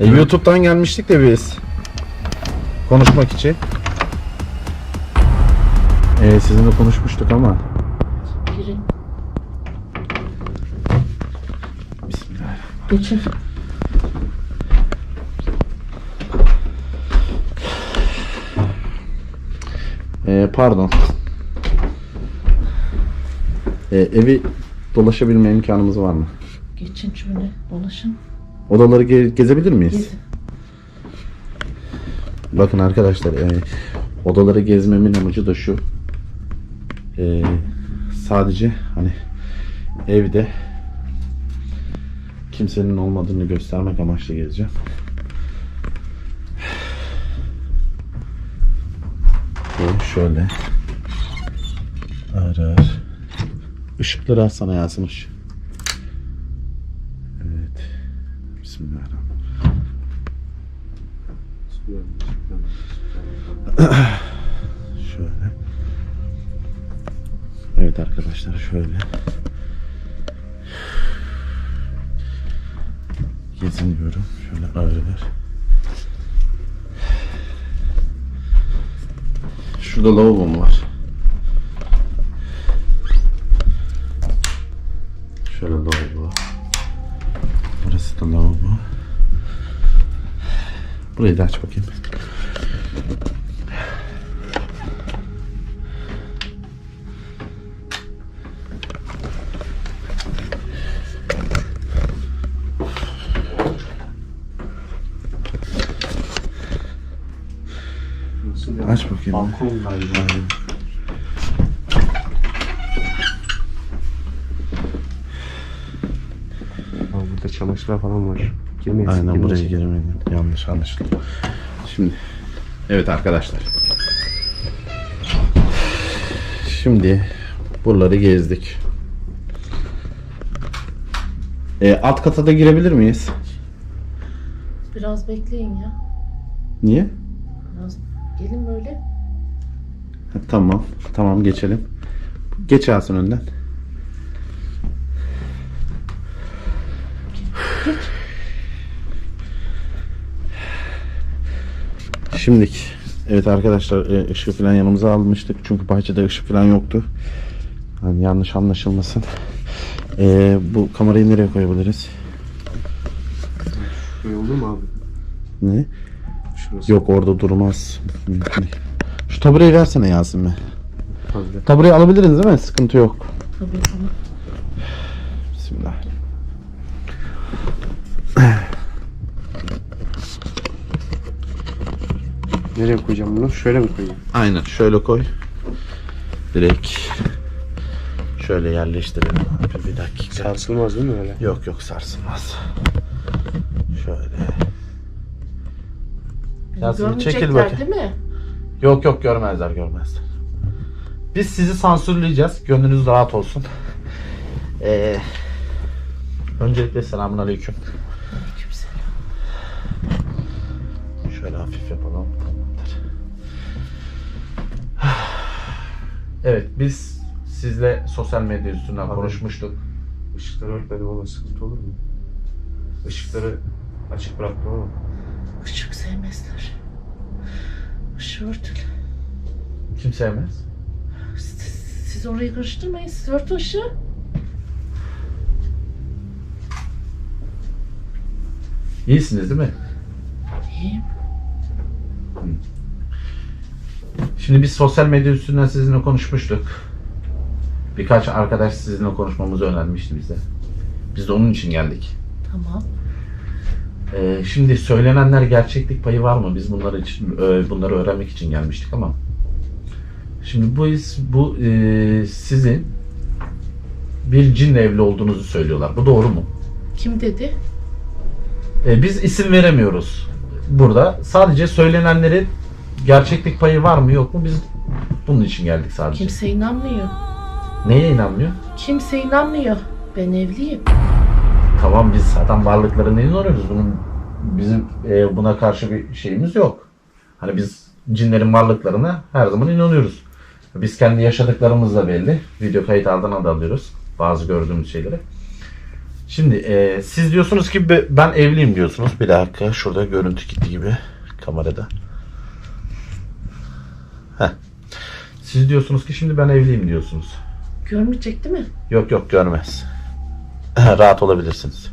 E, YouTube'dan gelmiştik de biz. Konuşmak için. E, sizinle konuşmuştuk ama. Girin. Bismillah. Geçin. E, pardon. E, evi dolaşabilme imkanımız var mı? Geçin şöyle. Dolaşın. Odaları ge- gezebilir miyiz? Gezin. Bakın arkadaşlar e, odaları gezmemin amacı da şu. E, sadece hani evde kimsenin olmadığını göstermek amaçlı gezeceğim. Şöyle ağır ışıkları açsana Yasin arkadaşlar şöyle. Geziniyorum. Şöyle ağır. Şurada lavabom var. Şöyle lavabo. Burası da lavabo. Burayı da aç bakayım. Bakayım. Balkon galiba. Abi burada çamaşırlar falan var. Girmeyiz. Aynen girmeyiz. buraya giremedim. Yanlış anlaşıldı. Şimdi evet arkadaşlar. Şimdi buraları gezdik. E, alt kata da girebilir miyiz? Biraz bekleyin ya. Niye? tamam. Tamam geçelim. Geç Yasin önden. Şimdilik evet arkadaşlar e, ışığı falan yanımıza almıştık çünkü bahçede ışık falan yoktu. Hani yanlış anlaşılmasın. E, bu kamerayı nereye koyabiliriz? Şey olur mu abi? Ne? Şurası. Yok orada durmaz. Şu tabureyi versene Yasin be. Fazla. Tabureyi alabiliriz değil mi? Sıkıntı yok. Tabii tamam. Bismillah. Nereye koyacağım bunu? Şöyle mi koyayım? Aynen şöyle koy. Direkt şöyle yerleştirelim abi bir dakika. Sarsılmaz değil mi öyle? Yok yok sarsılmaz. Şöyle. Bir çekil görmeyecekler bakayım. değil mi? Yok yok görmezler görmezler. Biz sizi sansürleyeceğiz. Gönlünüz rahat olsun. Ee, öncelikle selamun aleyküm. Şöyle hafif yapalım. Tamamdır. Evet biz sizle sosyal medya üstünden Abi. konuşmuştuk. Işıkları örtmedim ama sıkıntı olur mu? Işıkları açık bıraktım ama. Işık sevmezler. Örtün. Kim sevmez? Siz, siz orayı karıştırmayın. Siz örtün ışığı. İyisiniz değil mi? İyiyim. Şimdi biz sosyal medya üstünden sizinle konuşmuştuk. Birkaç arkadaş sizinle konuşmamızı önermişti bize. Biz de onun için geldik. Tamam. Ee, şimdi söylenenler gerçeklik payı var mı? Biz bunlar için e, bunları öğrenmek için gelmiştik ama. Şimdi bu is bu e, sizin bir cinle evli olduğunuzu söylüyorlar. Bu doğru mu? Kim dedi? E, biz isim veremiyoruz burada. Sadece söylenenlerin gerçeklik payı var mı yok mu? Biz bunun için geldik sadece. Kimse inanmıyor. Neye inanmıyor? Kimse inanmıyor. Ben evliyim. Tamam biz zaten varlıklarına inanıyoruz. Bunun bizim e, buna karşı bir şeyimiz yok. Hani biz cinlerin varlıklarına her zaman inanıyoruz. Biz kendi yaşadıklarımız da belli. Video kayıt ardına da alıyoruz. Bazı gördüğümüz şeyleri. Şimdi e, siz diyorsunuz ki be- ben evliyim diyorsunuz. Bir dakika şurada görüntü gitti gibi kamerada. Heh. Siz diyorsunuz ki şimdi ben evliyim diyorsunuz. Görmeyecek değil mi? Yok yok görmez. Rahat olabilirsiniz.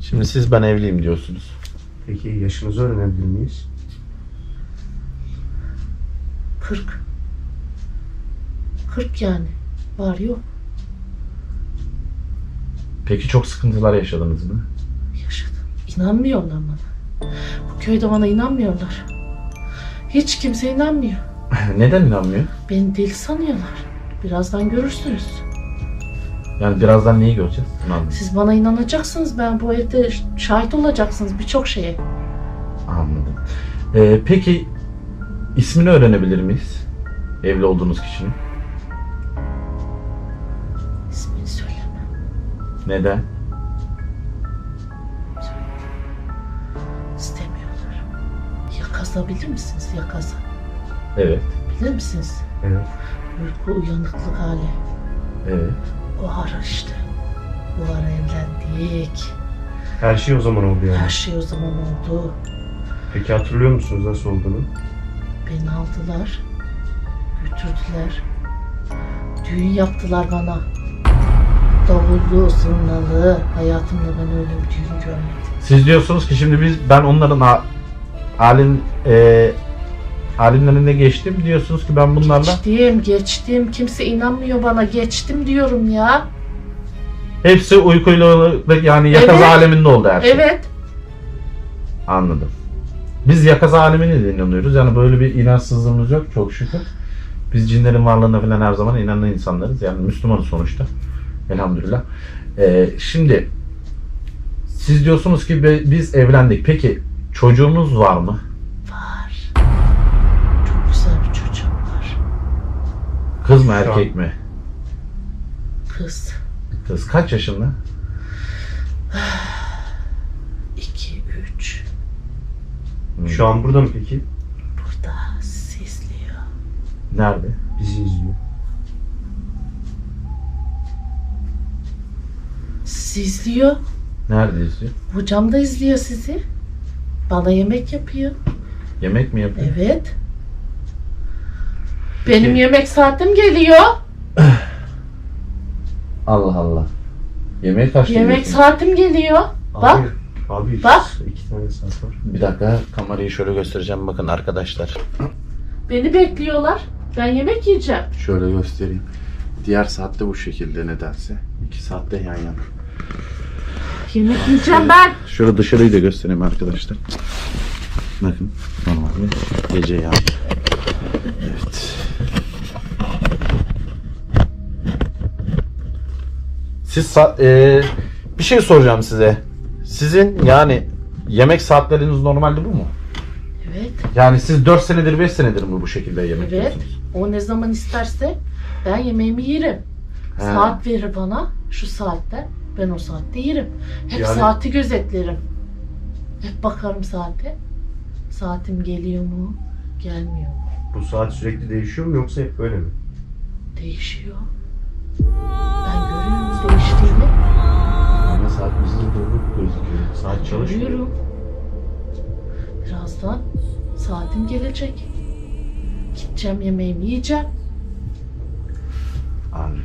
Şimdi siz ben evliyim diyorsunuz. Peki yaşınızı öğrenebilir miyiz? 40. 40 yani. Var yok. Peki çok sıkıntılar yaşadınız mı? Yaşadım. İnanmıyorlar bana. Bu köyde bana inanmıyorlar. Hiç kimse inanmıyor. Neden inanmıyor? Beni deli sanıyorlar. Birazdan görürsünüz. Yani birazdan neyi göreceğiz? Bunu anladım. Siz bana inanacaksınız. Ben bu evde şahit olacaksınız birçok şeye. Anladım. Ee, peki ismini öğrenebilir miyiz? Evli olduğunuz kişinin. İsmini söyleme. Neden? İstemiyorlar. Yakaza bilir misiniz? Yakaza. Evet. Bilir misiniz? Evet. Uyku uyanıklık hali. Evet. O ara işte. Bu ara evlendik. Her şey o zaman oldu yani. Her şey o zaman oldu. Peki hatırlıyor musunuz nasıl olduğunu? Beni aldılar. Götürdüler. Düğün yaptılar bana. Davullu, zurnalı. Hayatımda ben öyle bir düğün görmedim. Siz diyorsunuz ki şimdi biz ben onların a- alim e, alimlerine geçtim diyorsunuz ki ben bunlarla Geçtim, geçtim. Kimse inanmıyor bana. Geçtim diyorum ya. hepsi uykuyla yani yakaz Evet. aleminde oldu her şey. Evet. Anladım. Biz yakaz alemine de inanıyoruz. Yani böyle bir inançsızlığımız yok çok şükür. Biz cinlerin varlığına falan her zaman inanan insanlarız. Yani Müslümanız sonuçta. Elhamdülillah. Ee, şimdi siz diyorsunuz ki biz evlendik. Peki çocuğunuz var mı? Kız mı Şu erkek mi? Kız. Kız kaç yaşında? 2, 3. Şu an burada mı peki? Burada sizi izliyor. Nerede? Bizi izliyor. Sizi izliyor. Nerede izliyor? Hocam da izliyor sizi. Bana yemek yapıyor. Yemek mi yapıyor? Evet. Benim Peki. yemek saatim geliyor. Allah Allah. Yemeğe kaç Yemek saatim geliyor. Bak. Abi, abi Bak. iki tane saat var. Bir dakika kamerayı şöyle göstereceğim bakın arkadaşlar. Beni bekliyorlar. Ben yemek yiyeceğim. Şöyle göstereyim. Diğer saatte bu şekilde nedense. İki saatte yan yana. Yemek yiyeceğim ben. Şöyle dışarıyı da göstereyim arkadaşlar. Bakın normalde gece yani. Evet. Siz e, bir şey soracağım size. Sizin yani yemek saatleriniz normalde bu mu? Evet. Yani siz 4 senedir 5 senedir mi bu şekilde yemek Evet. yiyorsunuz? O ne zaman isterse ben yemeğimi yerim. He. Saat verir bana şu saatte. Ben o saatte yerim. Hep Yani- saati gözetlerim. Hep bakarım saate. Saatim geliyor mu? Gelmiyor mu? Bu saat sürekli değişiyor mu yoksa hep böyle mi? Değişiyor. Ben görüyorum değiştiğini. Ama saat bizde doğru gözüküyor. Saat çalışmıyor. Görüyorum. Birazdan saatim gelecek. Gideceğim yemeğimi yiyeceğim. Anladım.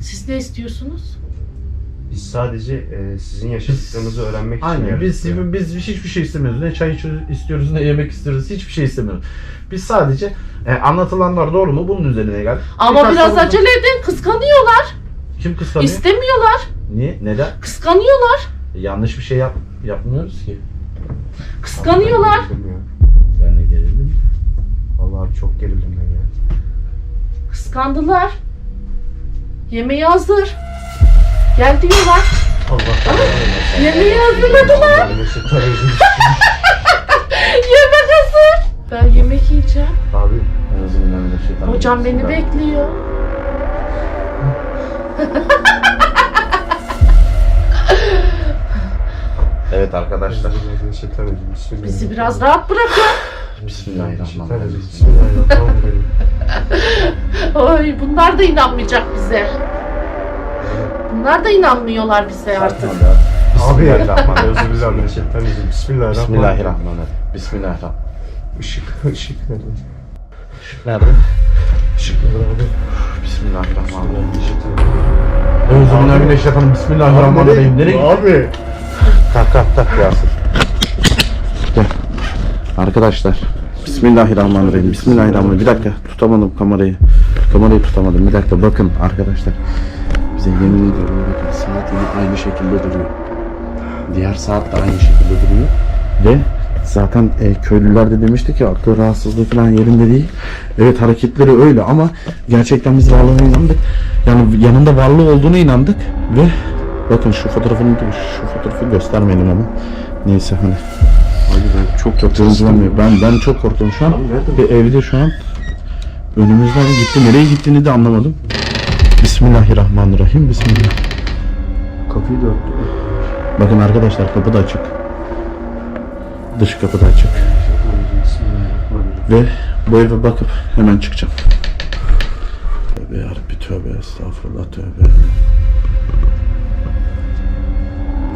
Siz ne istiyorsunuz? Biz sadece e, sizin yaşadıklarınızı öğrenmek için Aynen biz buraya. biz hiçbir şey istemiyoruz. Ne çay içiyoruz- istiyoruz ne yemek istiyoruz. Hiçbir şey istemiyoruz. Biz sadece e, anlatılanlar doğru mu bunun üzerine geldik. Ama Birkaç biraz sorumuz- acele edin. Kıskanıyorlar. Kim kıskanıyor? İstemiyorlar. Niye? Neden? Kıskanıyorlar. E, yanlış bir şey yap yapmıyoruz ki. Kıskanıyorlar. Ben gerildim ya. Ben de gerildim. Vallahi abi çok gerildim ben ya. Kıskandılar. Yemeği hazır. Gel diyorlar. Allah Allah. Yemeği hazırladılar. Yemek hazır. Ben yemek yiyeceğim. Abi Euzubillahimineşşeytanirracim. Hocam beni bekliyor. Evet arkadaşlar. Bizi biraz rahat bırakın. Bismillahirrahmanirrahim. Bismillahirrahmanirrahim. Ay bunlar da inanmayacak bize. Bunlar da inanmıyorlar bize artık. Abi ya Bismillahirrahmanirrahim. Bismillahirrahmanirrahim. Bismillahirrahmanirrahim. Bismillahirrahmanirrahim. Işık, ışık nerede? Nerede? Işık nerede abi? Bismillahirrahmanirrahim. Işık Euzubillahimineşşeytanirracim. Bismillahirrahmanirrahim. Nereye Abi. Tak tak tak Yasin. Gel. Arkadaşlar. Bismillahirrahmanirrahim. Bismillahirrahmanirrahim. Bir dakika tutamadım kamerayı. Kamerayı tutamadım. Bir dakika bakın arkadaşlar. Bize yemin ediyorum bakın saat yine aynı şekilde duruyor. Diğer saat de aynı şekilde duruyor. Ve zaten e, köylüler de demişti ki aklı rahatsızlığı falan yerinde değil. Evet hareketleri öyle ama gerçekten biz varlığına inandık. Yani yanında varlığı olduğunu inandık ve bakın şu fotoğrafını şu fotoğrafı göstermeyelim ama neyse hani Abi ben çok çok hızlanmıyor. Ben ben çok korktum şu an. Ve evde şu an önümüzden gitti. Nereye gittiğini de anlamadım. Bismillahirrahmanirrahim. Bismillah. kapıyı da örttü. Bakın arkadaşlar kapı da açık. Dış kapı da açık. Ve bu eve bakıp hemen çıkacağım. Tövbe yarabbi tövbe estağfurullah tövbe.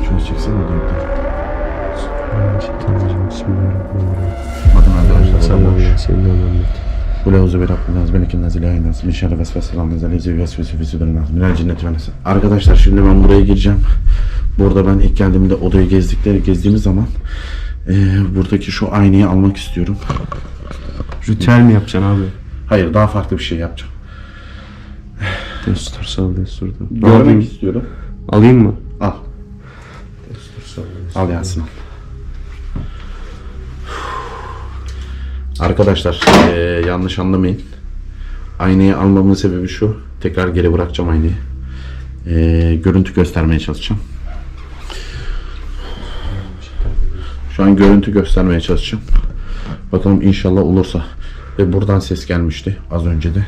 Şöyle çeksene diyor. Bismillahirrahmanirrahim. Bakın arkadaşlar. Sen boş. senin nas melikin nas ilahin nas min şerri vesvesil nas lezi vesvese fi sudurin nas minel cinneti ve nas. Arkadaşlar şimdi ben buraya gireceğim. Burada ben ilk geldiğimde odayı gezdikleri gezdiğimiz zaman eee, buradaki şu aynayı almak istiyorum. Ritüel mi yapacaksın abi? Hayır daha farklı bir şey yapacağım. Destur sal destur. Görmek istiyorum. Alayım mı? Al. Destur sal destur. Al Yasin al. Arkadaşlar eee, yanlış anlamayın. Aynayı almamın sebebi şu. Tekrar geri bırakacağım aynayı. Eee, görüntü göstermeye çalışacağım. Şu an görüntü göstermeye çalışacağım. Bakalım inşallah olursa. Ve buradan ses gelmişti az önce de.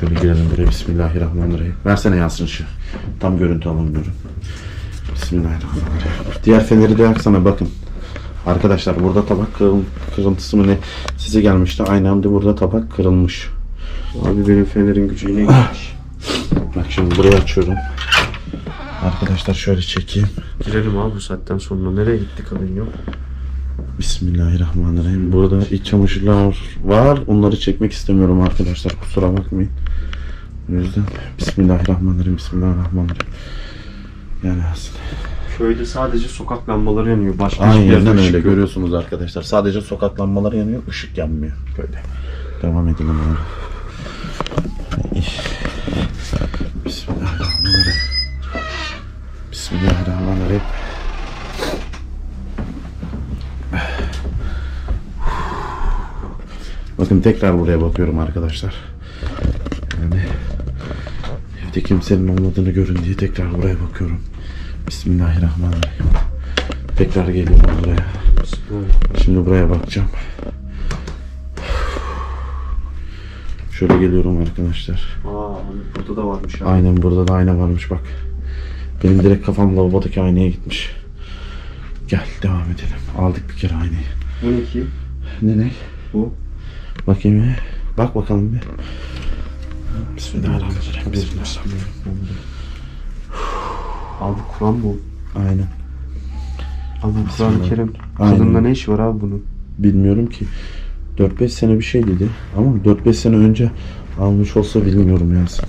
Şöyle girelim buraya. Bismillahirrahmanirrahim. Versene Yasin şu. Tam görüntü alamıyorum. Bismillahirrahmanirrahim. Diğer feneri de yaksana bakın. Arkadaşlar burada tabak kırıl, kırıntısı mı ne size gelmişti. Aynı anda burada tabak kırılmış. Abi benim fenerin gücü yine gitmiş. Bak şimdi burayı açıyorum. Arkadaşlar şöyle çekeyim. Girelim abi bu saatten sonra. Nereye gittik haberin yok. Bismillahirrahmanirrahim. Burada iç çamaşırlar var. Onları çekmek istemiyorum arkadaşlar. Kusura bakmayın. O yüzden Bismillahirrahmanirrahim. Bismillahirrahmanirrahim. Yani aslında. Köyde sadece sokak lambaları yanıyor. Başka hiçbir yerde Aynen ışık öyle yok. görüyorsunuz arkadaşlar. Sadece sokak lambaları yanıyor, ışık yanmıyor köyde. Devam edelim abi. Bismillahirrahmanirrahim. Bismillahirrahmanirrahim. Bakın tekrar buraya bakıyorum arkadaşlar. Yani evde kimsenin olmadığını görün diye tekrar buraya bakıyorum. Bismillahirrahmanirrahim. Tekrar geliyorum buraya. Şimdi buraya bakacağım. Şöyle geliyorum arkadaşlar. Aa burada da varmış abi. Aynen burada da ayna varmış bak. Benim direkt kafam lavabodaki aynaya gitmiş. Gel devam edelim. Aldık bir kere aynayı. Bu ne ki? Ne ne? Bu. Bakayım bir. Bak bakalım bir. Bismillahirrahmanirrahim. Bismillahirrahmanirrahim. Abi Kur'an bu. Aynen. Abi Kur'an-ı. Kerim. Aynen. Kadında ne işi var abi bunun? Bilmiyorum ki. 4-5 sene bir şey dedi. Ama 4-5 sene önce almış olsa bilmiyorum Yasin.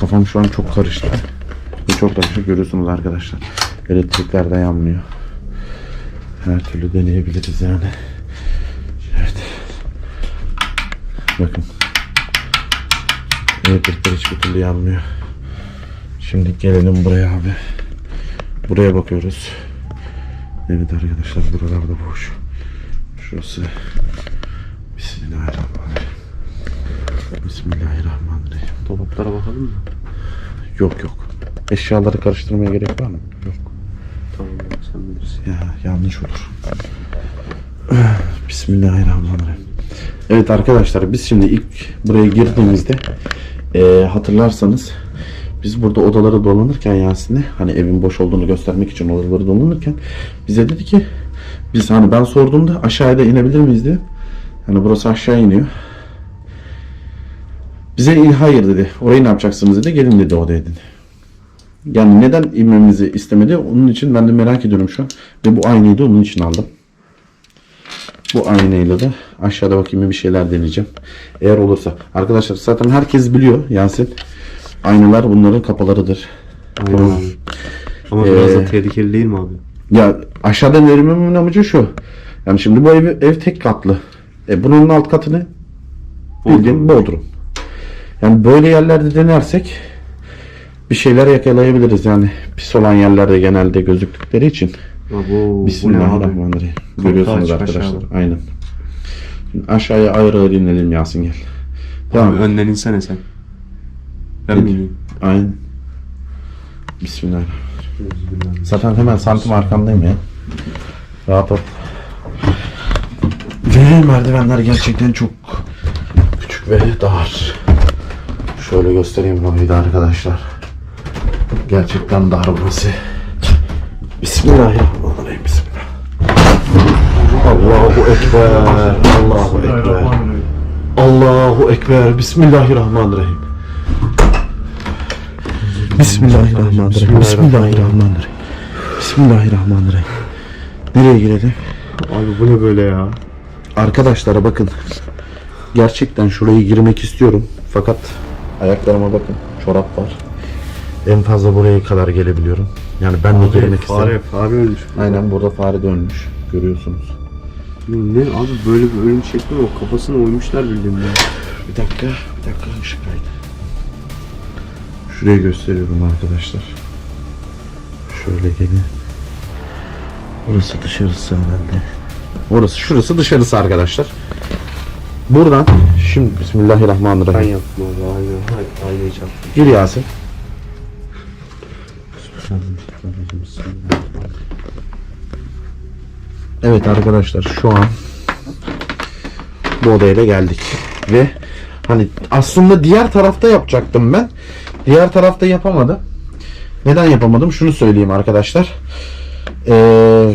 Kafam şu an çok karıştı. Ve çok karışık görüyorsunuz arkadaşlar. Elektrikler de yanmıyor. Her türlü deneyebiliriz yani. Evet. Bakın. Elektrikler hiçbir türlü yanmıyor. Şimdi gelelim buraya abi. Buraya bakıyoruz. Evet arkadaşlar buralarda boş. Şurası. Bismillahirrahmanirrahim. Bismillahirrahmanirrahim. Dolaplara bakalım mı? Yok yok. Eşyaları karıştırmaya gerek var mı? Yok. Tamam sen bilirsin. Ya yanlış olur. Bismillahirrahmanirrahim. Evet arkadaşlar biz şimdi ilk buraya girdiğimizde eee, hatırlarsanız biz burada odaları dolanırken Yasin'e hani evin boş olduğunu göstermek için odaları dolanırken bize dedi ki biz hani ben sorduğumda aşağıda inebilir miyiz diye. Yani burası aşağı iniyor. Bize hayır dedi. Orayı ne yapacaksınız dedi. Gelin dedi odaya dedi. Yani neden inmemizi istemedi? Onun için ben de merak ediyorum şu an. Ve bu aynayı da onun için aldım. Bu aynayla da aşağıda bakayım bir şeyler deneyeceğim. Eğer olursa. Arkadaşlar zaten herkes biliyor Yasin. Aynalar bunların kapalarıdır. Aynen Tamam. abi. Ama biraz Ee, da tehlikeli değil mi abi? Ya aşağıdan verilmemin amacı şu. Yani şimdi bu ev, ev tek katlı. E bunun alt katı ne? Bildiğin Bodrum. Yani böyle yerlerde denersek bir şeyler yakalayabiliriz. Yani pis olan yerlerde genelde gözüktükleri için. Abo, bu ne abi? Bismillahirrahmanirrahim. Görüyorsunuz arkadaşlar. aşağıda. Aynen. Şimdi aşağıya ağır ağır inelim Yasin gel. Abi Tamam. önden insene sen. İneyim? Aynen. Bismillahirrahmanirrahim. Zaten hemen santim arkandayım ya. Rahat ol. Ve merdivenler gerçekten çok küçük ve dar. Şöyle göstereyim burayı da arkadaşlar. Gerçekten dar burası. Bismillahirrahmanirrahim. Bismillah. Allahu Ekber. Allahu Ekber. Allahu Ekber. Bismillahirrahmanirrahim. Bismillahirrahmanirrahim. Bismillahirrahmanirrahim. Bismillahirrahmanirrahim. Nereye girelim? Abi bu ne böyle ya? Arkadaşlara bakın. Gerçekten şuraya girmek istiyorum. Fakat ayaklarıma bakın. Çorap var. En fazla buraya kadar gelebiliyorum. Yani ben de girmek fare, isterim. fare ölmüş. Aynen burada fare dönmüş. Görüyorsunuz. Ne abi böyle bir ölüm şekli o? Kafasına uymuşlar bildiğin ya. Bir dakika, bir dakika ışık kaydı. Şuraya gösteriyorum arkadaşlar. Şöyle gelin. Burası dışarısı herhalde. Orası, şurası dışarısı arkadaşlar. Buradan, şimdi Ben Bismillahirrahmanirrahim. yaptım abi aynen. Hayır, aynayı çarptım. Gir Yasin. Evet arkadaşlar şu an bu odaya da geldik. Ve hani aslında diğer tarafta yapacaktım ben. Diğer tarafta yapamadım. Neden yapamadım? Şunu söyleyeyim arkadaşlar. Ee,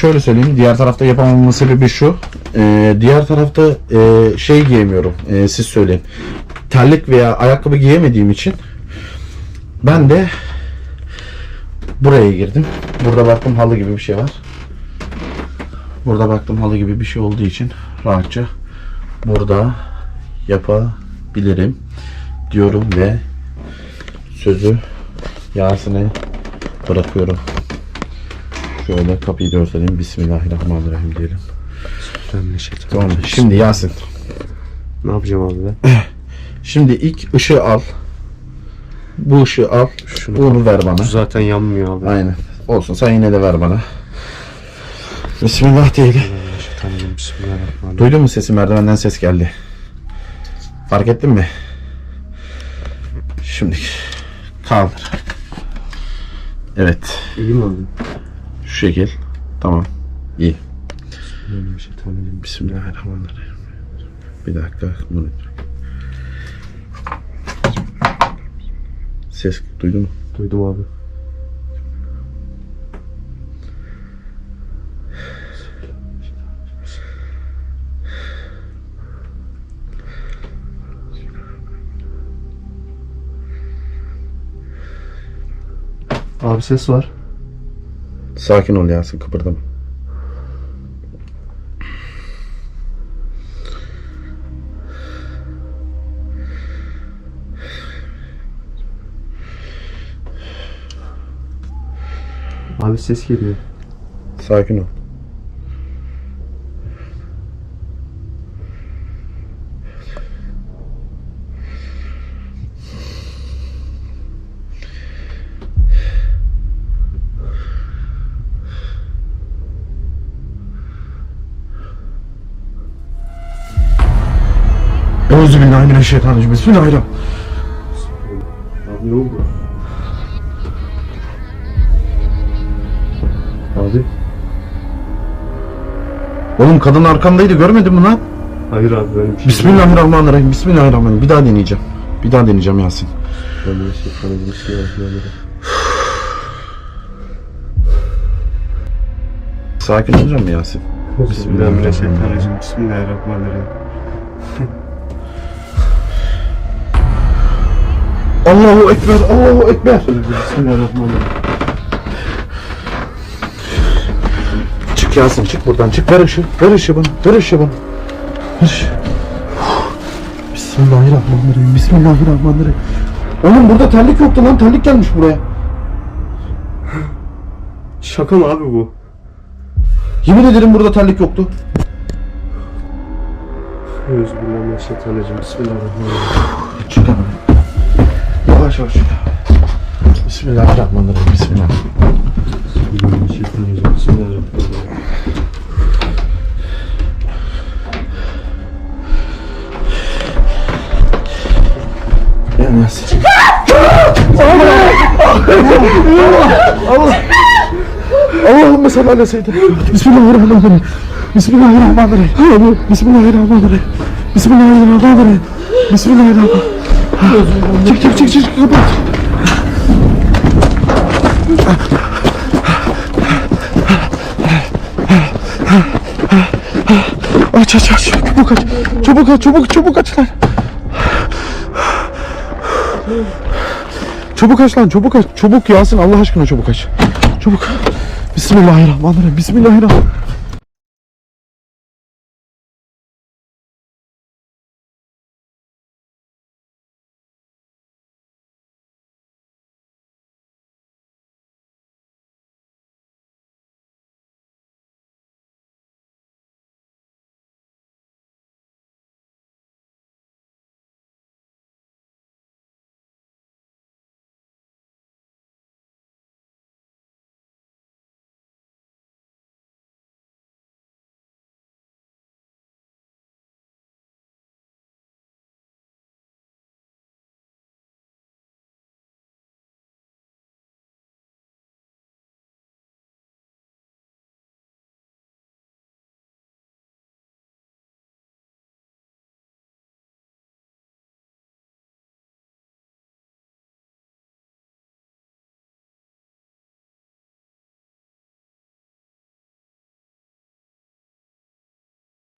şöyle söyleyeyim. Diğer tarafta yapamamamın sebebi şu. Ee, diğer tarafta e, şey giyemiyorum. Ee, siz söyleyin. Terlik veya ayakkabı giyemediğim için ben de buraya girdim. Burada baktım halı gibi bir şey var. Burada baktım halı gibi bir şey olduğu için rahatça burada yapabilirim diyorum ve sözü Yasin'e bırakıyorum. Şöyle kapıyı göstereyim. Bismillahirrahmanirrahim diyelim. Tamam. Şimdi Yasin. Ne yapacağım abi ben? Şimdi ilk ışığı al. Bu ışığı al. Şunu Bunu ver bana. Bu zaten yanmıyor abi. Aynen. Olsun sen yine de ver bana. Bismillah diyelim. Bismillahirrahmanirrahim. Duydun mu sesi? Merdivenden ses geldi. Fark ettin mi? Şimdi kaldır. Evet. İyi mi abi? Şu şekil. Tamam. İyi. Bismillahirrahmanirrahim. Bir dakika. Bunu... Ses duydun mu? Duydum abi. Abi ses var. Sakin ol Yasin kıpırdama. Abi ses geliyor. Sakin ol. Euzubillahimineşşeytanirracim. Bismillahirrahmanirrahim. Abi ne oldu? Abi. Oğlum kadın arkamdaydı görmedin mi lan? Hayır abi böyle bir şey. Bismillahirrahmanirrahim. Bismillahirrahmanirrahim. Bir daha deneyeceğim. Bir daha deneyeceğim Yasin. Bismillahirrahmanirrahim. Bismillahirrahmanirrahim. Sakin olacağım mı Yasin? Bismillahirrahmanirrahim. Bismillahirrahmanirrahim. Allahu Ekber, Allahu Ekber. Bismillahirrahmanirrahim. Çık Yasin çık buradan çık ver ışığı ver ışığı bana ver ışığı bana ver ışığı. Bismillahirrahmanirrahim Bismillahirrahmanirrahim Oğlum burada terlik yoktu lan terlik gelmiş buraya Şaka mı abi bu? Yemin ederim burada terlik yoktu Euzubillahimineşşeytanirracim. Bismillahirrahmanirrahim. Çık hemen Yavaş yavaş. Bismillahirrahmanirrahim. Bismillah. Bismillahirrahmanirrahim. Allahümme salli ala seyyidina Bismillahirrahmanirrahim. Bismillahirrahmanirrahim. Bismillahirrahmanirrahim. Bismillahirrahmanirrahim. Bismillahirrahmanirrahim Çık çık çık çık kapat Aç aç aç. Çabuk aç. Çabuk aç çabuk çabuk aç lan. Çabuk aç lan çabuk aç. Çabuk Yasin Allah aşkına çabuk aç. Çabuk. Bismillahirrahmanirrahim Bismillahirrahmanirrahim